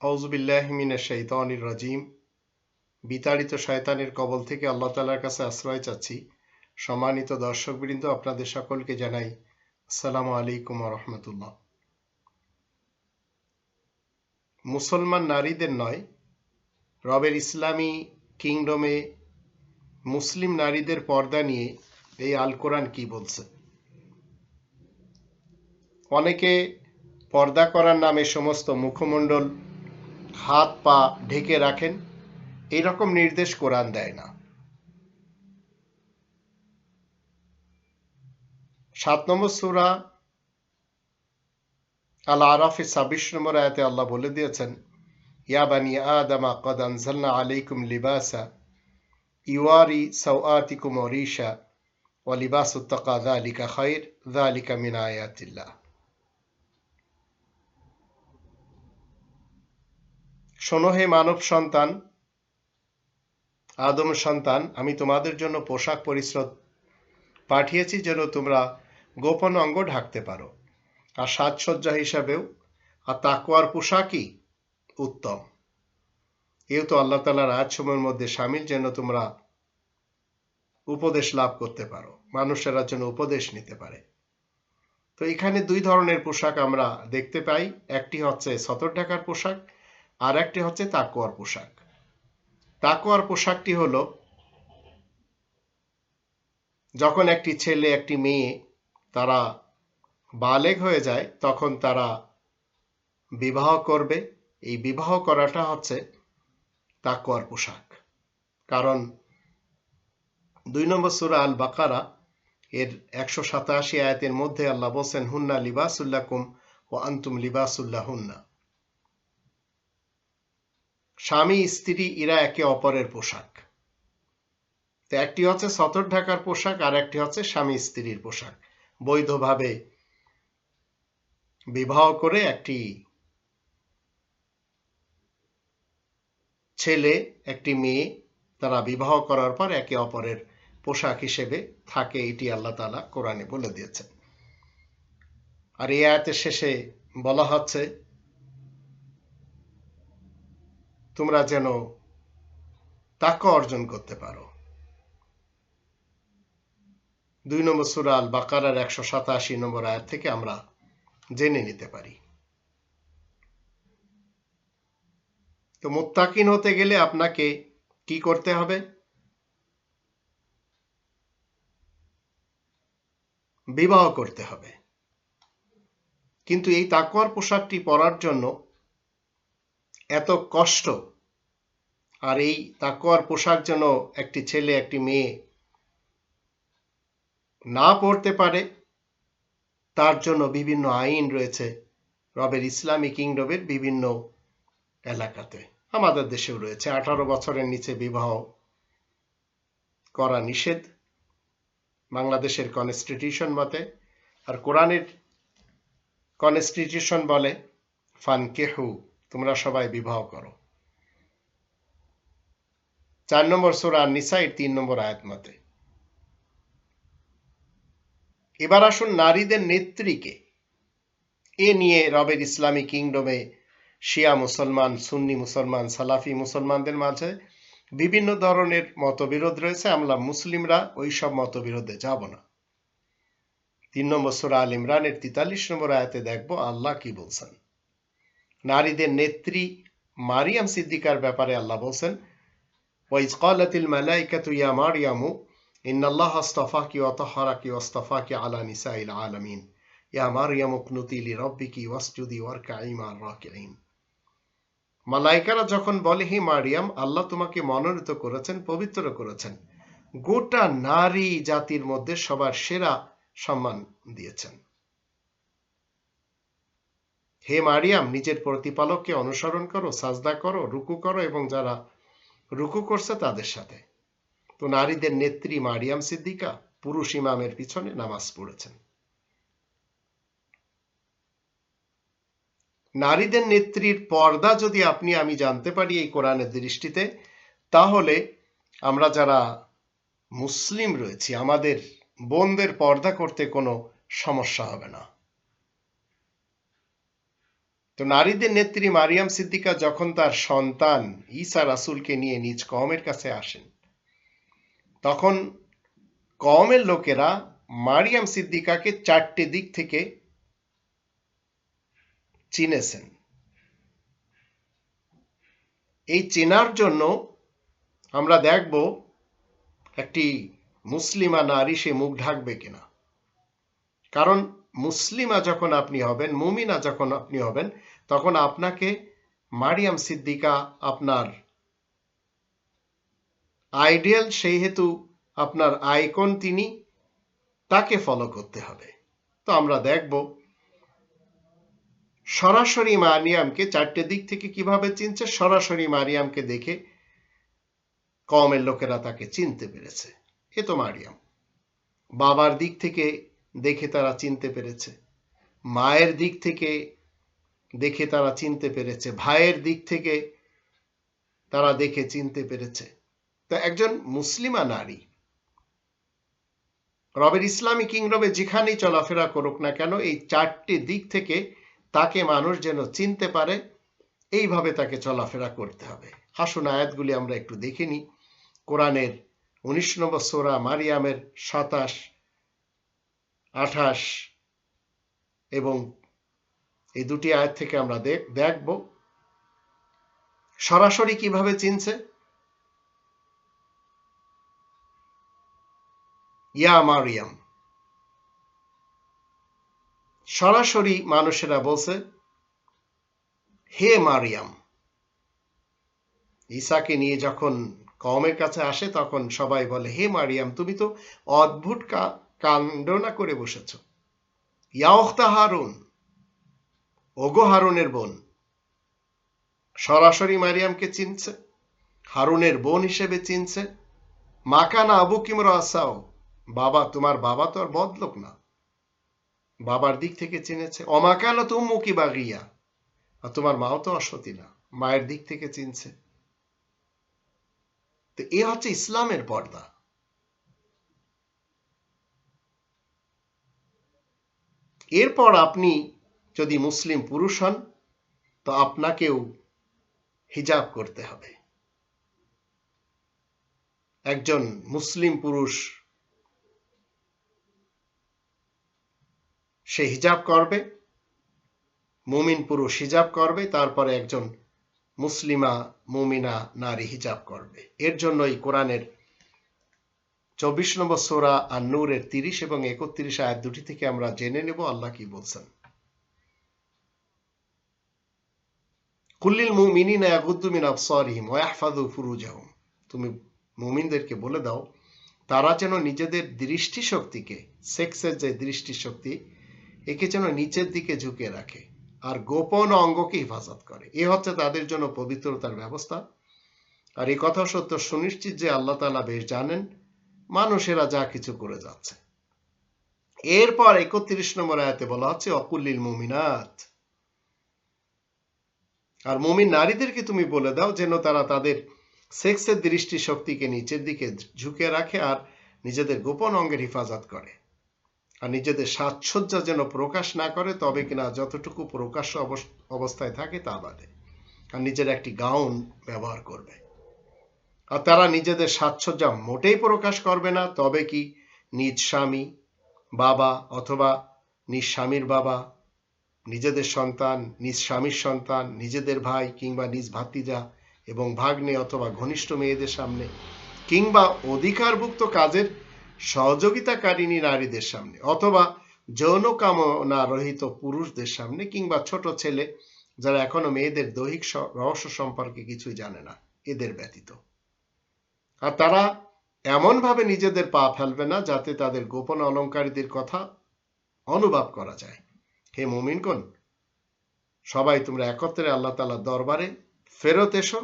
আউজুবিল্লাহমিনা রাজিম। বিতাড়িত শয়তানের কবল থেকে আল্লাহ তালার কাছে আশ্রয় চাচ্ছি। সম্মানিত দর্শকবৃন্দ, আপনাদের সকলকে জানাই আসসালামু আলাইকুম রহমতুল্লাহ। মুসলমান নারীদের নয়, রবের ইসলামী কিংডমে মুসলিম নারীদের পর্দা নিয়ে এই আল কোরআন কি বলছে? অনেকে পর্দা করার নামে সমস্ত মুখমণ্ডল হাত পা ঢেকে রাখেন, এরকম নির্দেশ কোরআন দেয় না। সাত নম্বর সুরা আল আরাফে ছাব্বিশ নম্বর আয়াতে আল্লাহ বলে দিয়েছেন, ইয়া বানি আদামা কদ আনজালনা আলাইকুম লিবাসা ইওয়ারি সৌআতিকুম ওরিশা ও লিবাস উত্তাকা দালিকা খাইর দালিকা মিন আয়াতিল্লাহ। শোনো মানব সন্তান, আদম সন্তান, আমি তোমাদের জন্য পোশাক পরিশ্রদ পাঠিয়েছি যেন তোমরা গোপন অঙ্গ ঢাকতে পারো। আর সাজসজ্জা হিসাবেও, আর তাকুয়ার পোশাকই উত্তম। এও তো আল্লাহ তালার সময়ের মধ্যে সামিল যেন তোমরা উপদেশ লাভ করতে পারো, মানুষেরা যেন উপদেশ নিতে পারে। তো এখানে দুই ধরনের পোশাক আমরা দেখতে পাই। একটি হচ্ছে সতর ঢাকার পোশাক আর একটি হচ্ছে তাকুয়ার পোশাক। তাকোয়ার পোশাকটি হল, যখন একটি ছেলে, একটি মেয়ে তারা বালেগ হয়ে যায়, তখন তারা বিবাহ করবে। এই বিবাহ করাটা হচ্ছে তাকোয়ার পোশাক। কারণ দুই নম্বর সুরা আল বাকারা এর একশো সাতাশি আয়াতের মধ্যে আল্লাহ বলছেন, হুন্না লিবাসুল্লাকুম ও আন্তুম লিবাসুল্লাহ হুন্না স্বামী, স্ত্রী, এরা একে অপরের পোশাক। তো একটি হচ্ছে সতর ঢাকার পোশাক আর একটি হচ্ছে স্বামী, স্ত্রীর পোশাক। বৈধভাবে বিবাহ করে একটি ছেলে, একটি মেয়ে, তারা বিবাহ করার পর একে অপরের পোশাক হিসেবে থাকে, এটি আল্লাহ তালা কোরআনে বলে দিয়েছেন। আর এই আয়াতের শেষে বলা হচ্ছে তোমরা যেন তাকে অর্জন করতে পারো। দুই নম্বর সুরাল বাকারার একশো সাতাশি নম্বর আয়াত থেকে আমরা জেনে নিতে পারি। তো মোত্তাকিন হতে গেলে আপনাকে কি করতে হবে? বিবাহ করতে হবে। কিন্তু এই তাকুয়ার পোশাকটি পরার জন্য এত কষ্ট। আর এই তাকুয়ার পোশাক যেন একটি ছেলে, একটি মেয়ে না পড়তে পারে, তার জন্য বিভিন্ন আইন রয়েছে রবের ইসলামী কিংডমের বিভিন্ন এলাকাতে। আমাদের দেশেও রয়েছে। আঠারো বছরের নিচে বিবাহ করা নিষেধ বাংলাদেশের কনস্টিটিউশন মতে। আর কোরআনের কনস্টিটিউশন বলে ফান কেহু তোমরা সবাই বিবাহ করো। চার নম্বর সোরা নিসাইর তিন নম্বর আয়াত মতে। এবার আসুন নারীদের নেত্রীকে। এ নিয়ে রবের ইসলামী কিংডমে শিয়া মুসলমান, সুন্নি মুসলমান, সালাফি মুসলমানদের মাঝে বিভিন্ন ধরনের মতবিরোধ রয়েছে। আমরা মুসলিমরা ওই সব মতবিরোধে যাব না। তিন নম্বর সুরা আল ইমরানের তিতাল্লিশ নম্বর আয়াতে দেখব আল্লাহ কি বলছেন। নারীদের নেত্রী মারিয়াম সিদ্দিকার ব্যাপারে আল্লাহ বলছেন, ওয়াইজ ইয়া মারিয়ামু, ইন্নাল্লাহ আস্তাফাকি আলা নিসাইল আলামিন। ইয়া মারিয়াম উকনুতি লিরাব্বিকি ওয়াসজুদি ওয়ারকাই রাকিঈন। মালাইকারা যখন বলে, হে মারিয়াম, আল্লাহ তোমাকে মনোনীত করেছেন, পবিত্র করেছেন। গোটা নারী জাতির মধ্যে সবার সেরা সম্মান দিয়েছেন। হে মারিয়াম, নিজের প্রতিপালককে অনুসরণ করো, সাজদা করো, রুকু করো এবং যারা রুকু করছে তাদের সাথে। তো নারীদের নেত্রী মারিয়াম সিদ্দিকা পুরুষ ইমামের পিছনে নামাজ পড়েছেন। নারীদের নেত্রীর পর্দা যদি আপনি, আমি জানতে পারি এই কোরআনের দৃষ্টিতে, তাহলে আমরা যারা মুসলিম রয়েছি, আমাদের বোনদের পর্দা করতে কোনো সমস্যা হবে না। তো নারীদের নেত্রী মারিয়াম সিদ্দিকা যখন তার সন্তান ঈসা রাসুলকে নিয়ে নিজ কমের কাছে আসেন, তখন কমের লোকেরা মারিয়াম সিদ্দিকাকে চারটে দিক থেকে চিনেছেন। এই চেনার জন্য আমরা দেখব একটি মুসলিমা নারী সে মুখ ঢাকবে কিনা। কারণ মুসলিমা যখন আপনি হবেন, মুমিনা যখন আপনি হবেন, তখন আপনাকে মারিয়াম সিদ্দিকা আপনার আইডিয়াল সেই হেতু আপনার আইকন তিনি তাকে ফলো করতে হবে। তো আমরা দেখব সরাসরি মারিয়ামকে চারটে দিক থেকে কীভাবে চিনছে, সরাসরি মারিয়ামকে দেখে কমের লোকেরা তাকে চিনতে পেরেছে। এ তো মারিয়াম। বাবার দিক থেকে দেখে তারা চিনতে পেরেছে। মায়ের দিক থেকে দেখে তারা চিনতে পেরেছে। ভাইয়ের দিক থেকে তারা দেখে চিনতে পেরেছে। তো একজন মুসলিমা নারী, রবের ইসলামী কিংডমে যেখানেই চলাফেরা করুক না কেন, এই চারটি দিক থেকে তাকে মানুষ যেন চিনতে পারে, এইভাবে তাকে চলাফেরা করতে হবে। আসুন, আয়াতগুলি আমরা একটু দেখে নিই। কোরআনের উনিশ নম্বর সোরা মারিয়ামের সাতাশ আঠাশ এবং এই দুটি আয়াত থেকে আমরা দেখব। সরাসরি কীভাবে চিনছে? ইয়া মারিয়াম। সরাসরি মানুষেরা বলছে, হে মারিয়াম। ঈসাকে নিয়ে যখন কমের কাছে আসে, তখন সবাই বলে, হে মারিয়াম, তুমি তো অদ্ভুত কাণ্ড না করে বসেছ। ইয়াওখতা হারুন, ওগো হারুনের বোন। সরাসরি মারিয়ামকে চিনছে, হারুনের বোন হিসেবে চিনছে। মাকানা আবু কিমর আসাও, বাবা তোমার বাবা তো আর বদলোক না। বাবার দিক থেকে চিনেছে অমাকানো তো মুকি বাগিয়া? আর তোমার মাও তো অসতী না, মায়ের দিক থেকে চিনছে। তো এ হচ্ছে ইসলামের পর্দা। এরপর আপনি যদি মুসলিম পুরুষ হন, তো আপনাকেও হিজাব করতে হবে। একজন মুসলিম পুরুষ, সে হিজাব করবে, মুমিন পুরুষ হিজাব করবে, তারপরে একজন মুসলিমা, মুমিনা, নারী হিজাব করবে। এর জন্যই কোরআনের চব্বিশ নম্বর সোরা আর নূরের তিরিশ এবং একত্রিশ আয়াত দুটি থেকে আমরা জেনে নেব আল্লাহ কি বলছেন। কুল্লিল মুমিনিনা ইয়াগুদ্দু মিন আবসারিহিম ওয়া ফুরুজাহুম। তুমি মুমিনদেরকে বলে দাও, তারা যেন নিজেদের দৃষ্টি শক্তিকে সেক্সের যে দৃষ্টি শক্তি একে যেন নিচের দিকে ঝুঁকে রাখে আর গোপন অঙ্গকে হেফাজত করে। এ হচ্ছে তাদের জন্য পবিত্রতার ব্যবস্থা। আর এই কথা সত্য সুনিশ্চিত যে আল্লাহ তালা বেশ জানেন মানুষেরা যা কিছু করে যাচ্ছে। এরপর একত্রিশ নম্বর আয়াতে বলা হচ্ছে, অকুল্লিল মুমিনাত। আর মুমিন নারীদেরকে তুমি বলে দাও যেন তারা তাদের সেক্সের দৃষ্টি শক্তিকে নিচের দিকে ঝুঁকে রাখে আর নিজেদের গোপন অঙ্গের হেফাজত করে। আর নিজেদের সাজসজ্জা যেন প্রকাশ না করে, তবে কিনা যতটুকু প্রকাশ্য অবস্থায় থাকে তা বাদে। আর নিজের একটি গাউন ব্যবহার করবে। আর তারা নিজেদের সাজসজ্জা মোটেই প্রকাশ করবে না, তবে কি নিজ স্বামী, বাবা অথবা নিজ স্বামীর বাবা, নিজেদের সন্তান, নিজ স্বামীর সন্তান, নিজেদের ভাই কিংবা নিজ ভাতিজা এবং ভাগ্নে অথবা ঘনিষ্ঠ মেয়েদের সামনে কিংবা অধিকারভুক্ত কাজের সহযোগিতাকারিণী নারীদের সামনে অথবা যৌন কামনা রহিত পুরুষদের সামনে কিংবা ছোট ছেলে যারা এখনও মেয়েদের দৈহিক রহস্য সম্পর্কে কিছুই জানে না, এদের ব্যতীত। আর তারা এমনভাবে নিজেদের পা ফেলবে না যাতে তাদের গোপন অলঙ্কারীদের কথা অনুভব করা যায়। হে মুমিনগণ, সবাই তোমরা একত্রে আল্লাহ তালার দরবারে ফেরত এসো,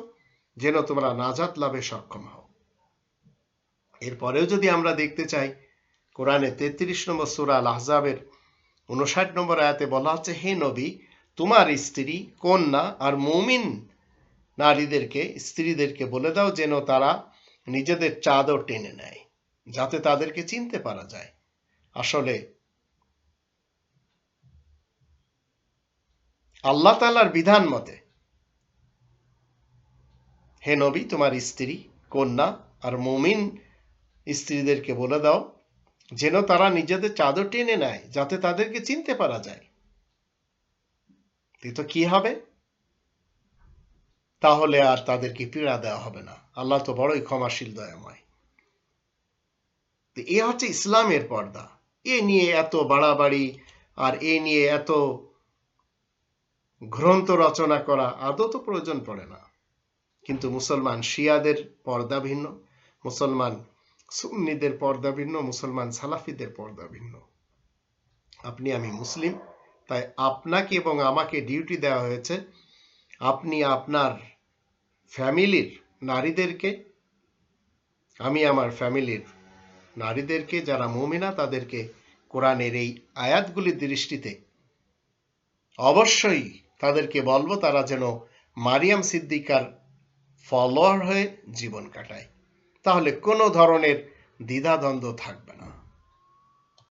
যেন তোমরা নাজাত লাভে সক্ষম হও। এরপরেও যদি আমরা দেখতে চাই, কোরআনে তেত্রিশ নম্বর সুরা আহজাবের উনষাট নম্বর আয়াতে বলা হচ্ছে, হে নবী, তোমার স্ত্রী, কন্যা আর মুমিন নারীদেরকে, স্ত্রীদেরকে বলে দাও যেন তারা নিজেদের চাদর টেনে নেয়, যাতে তাদেরকে চিনতে পারা যায়। আসলে, আল্লাহ তালার বিধান মতে, হে নবী, তোমার স্ত্রী, কন্যা আর মুমিন স্ত্রীদেরকে বলে দাও, যেন তারা নিজেদের চাদর টেনে নেয়, যাতে তাদেরকে চিনতে পারা যায়। তো কি হবে? তাহলে আর তাদেরকে পীড়া দেওয়া হবে না। আল্লাহ তো বড়ই ক্ষমাশীল, দয়াময়। এ হচ্ছে ইসলামের পর্দা। এ নিয়ে এত বাড়াবাড়ি আর এ নিয়ে এত গ্রন্থ রচনা করা আদৌ তো প্রয়োজন পড়ে না। কিন্তু মুসলমান শিয়াদের পর্দা ভিন্ন, মুসলমান সুন্নিদের পর্দা ভিন্ন, মুসলমান সালাফিদের পর্দা ভিন্ন। আপনি, আমি মুসলিম, তাই আপনাকে এবং আমাকে ডিউটি দেওয়া হয়েছে। আপনি আপনার ফ্যামিলির নারীদেরকে, আমি আমার ফ্যামিলির নারীদেরকে, যারা মুমিনা, তাদেরকে কোরআনের এই আয়াতগুলির দৃষ্টিতে অবশ্যই তাদেরকে বলব, তারা যেন মারিয়াম সিদ্দিকার ফলোয়ার হয়ে জীবন কাটায়। তাহলে কোনো ধরনের দ্বিধাদ্বন্দ্ব থাকবে না।